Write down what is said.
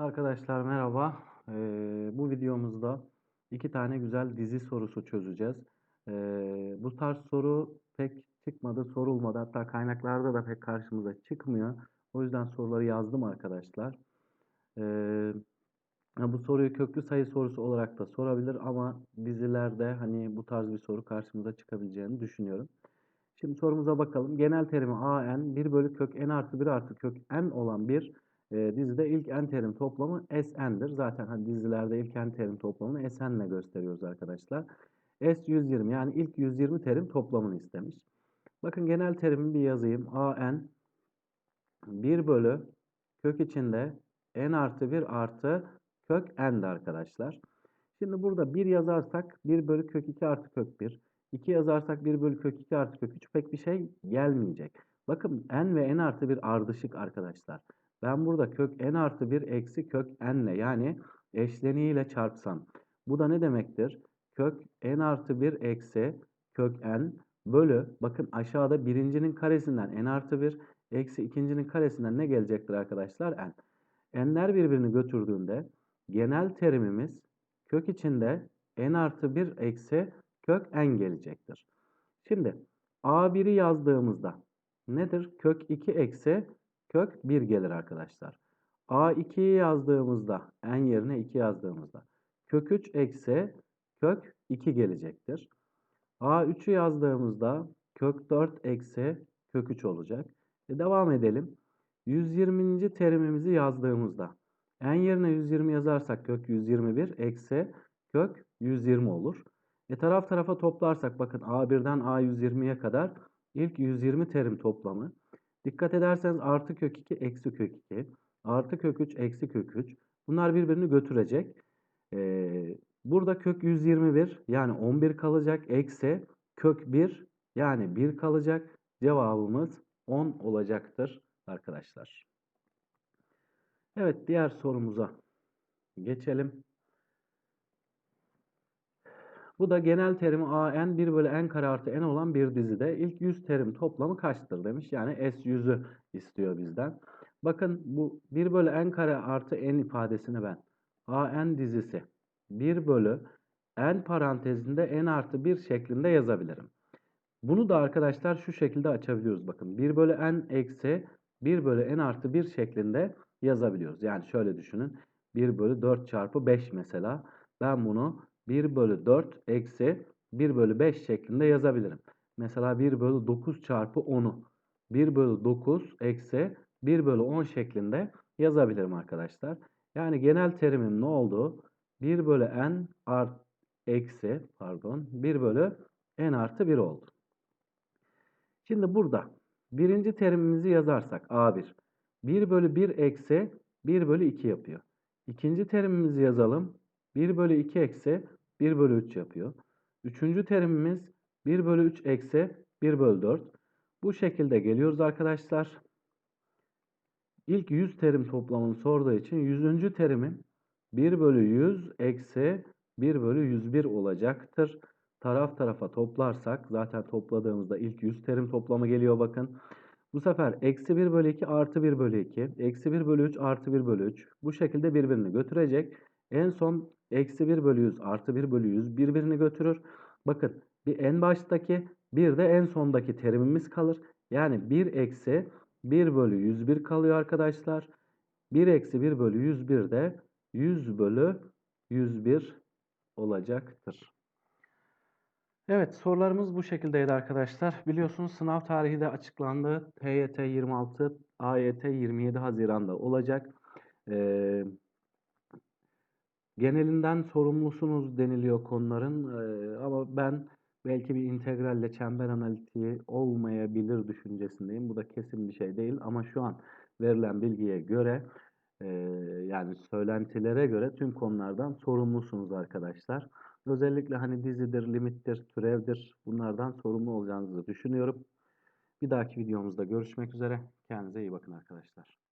Arkadaşlar merhaba. Ee, bu videomuzda iki tane güzel dizi sorusu çözeceğiz. Ee, bu tarz soru pek çıkmadı, sorulmadı. Hatta kaynaklarda da pek karşımıza çıkmıyor. O yüzden soruları yazdım arkadaşlar. Ee, bu soruyu köklü sayı sorusu olarak da sorabilir ama dizilerde hani bu tarz bir soru karşımıza çıkabileceğini düşünüyorum. Şimdi sorumuza bakalım. Genel terimi an 1 bölü kök n artı 1 artı kök n olan bir e, dizide ilk n terim toplamı sn'dir. Zaten hani dizilerde ilk n terim toplamını sn ile gösteriyoruz arkadaşlar. S 120 yani ilk 120 terim toplamını istemiş. Bakın genel terimi bir yazayım. an 1 bölü kök içinde n artı 1 artı kök n'di arkadaşlar. Şimdi burada 1 yazarsak 1 bölü kök 2 artı kök 1. 2 yazarsak 1 bölü kök 2 artı kök 3 pek bir şey gelmeyecek. Bakın n ve n artı 1 ardışık arkadaşlar. Ben burada kök n artı 1 eksi kök n ile yani eşleniğiyle çarpsam. Bu da ne demektir? Kök n artı 1 eksi kök n bölü bakın aşağıda birincinin karesinden n artı 1 eksi ikincinin karesinden ne gelecektir arkadaşlar? n. n'ler birbirini götürdüğünde genel terimimiz kök içinde n artı 1 eksi kök n gelecektir. Şimdi a1'i yazdığımızda nedir? Kök 2 eksi kök 1 gelir arkadaşlar. A2'yi yazdığımızda n yerine 2 yazdığımızda kök 3 eksi kök 2 gelecektir. A3'ü yazdığımızda kök 4 eksi kök 3 olacak. E devam edelim. 120. terimimizi yazdığımızda n yerine 120 yazarsak kök 121 eksi kök 120 olur. E taraf tarafa toplarsak bakın A1'den A120'ye kadar ilk 120 terim toplamı Dikkat ederseniz artı kök 2 eksi kök 2. Artı kök 3 eksi kök 3. Bunlar birbirini götürecek. Ee, burada kök 121 yani 11 kalacak. Eksi kök 1 yani 1 kalacak. Cevabımız 10 olacaktır arkadaşlar. Evet diğer sorumuza geçelim. Bu da genel terimi an 1 bölü n kare artı n olan bir dizide ilk 100 terim toplamı kaçtır demiş. Yani S100'ü istiyor bizden. Bakın bu 1 bölü n kare artı n ifadesini ben an dizisi 1 bölü n parantezinde n artı 1 şeklinde yazabilirim. Bunu da arkadaşlar şu şekilde açabiliyoruz. Bakın 1 bölü n eksi 1 bölü n artı 1 şeklinde yazabiliyoruz. Yani şöyle düşünün. 1 bölü 4 çarpı 5 mesela. Ben bunu 1 bölü 4 eksi 1 bölü 5 şeklinde yazabilirim. Mesela 1 bölü 9 çarpı 10'u 1 bölü 9 eksi 1 bölü 10 şeklinde yazabilirim arkadaşlar. Yani genel terimim ne oldu? 1 bölü n art eksi pardon 1 bölü n artı 1 oldu. Şimdi burada birinci terimimizi yazarsak a1 1 bölü 1 eksi 1 bölü 2 yapıyor. İkinci terimimizi yazalım. 1 bölü 2 eksi 1 bölü 3 yapıyor. Üçüncü terimimiz 1 bölü 3 eksi 1 bölü 4. Bu şekilde geliyoruz arkadaşlar. İlk 100 terim toplamını sorduğu için 100. terimim 1 bölü 100 eksi 1 bölü 101 olacaktır. Taraf tarafa toplarsak zaten topladığımızda ilk 100 terim toplamı geliyor bakın. Bu sefer eksi 1 bölü 2 artı 1 bölü 2. Eksi 1 bölü 3 artı 1 bölü 3. Bu şekilde birbirini götürecek. En son eksi 1 bölü 100 artı 1 bölü 100 birbirini götürür. Bakın bir en baştaki bir de en sondaki terimimiz kalır. Yani 1 eksi 1 bölü 101 kalıyor arkadaşlar. 1 eksi 1 bölü 101 de 100 bölü 101 olacaktır. Evet sorularımız bu şekildeydi arkadaşlar. Biliyorsunuz sınav tarihi de açıklandı. TYT 26, AYT 27 Haziran'da olacak. Ee, genelinden sorumlusunuz deniliyor konuların ee, ama ben belki bir integralle çember analitiği olmayabilir düşüncesindeyim. Bu da kesin bir şey değil ama şu an verilen bilgiye göre e, yani söylentilere göre tüm konulardan sorumlusunuz arkadaşlar. Özellikle hani dizidir, limittir, türevdir bunlardan sorumlu olacağınızı düşünüyorum. Bir dahaki videomuzda görüşmek üzere. Kendinize iyi bakın arkadaşlar.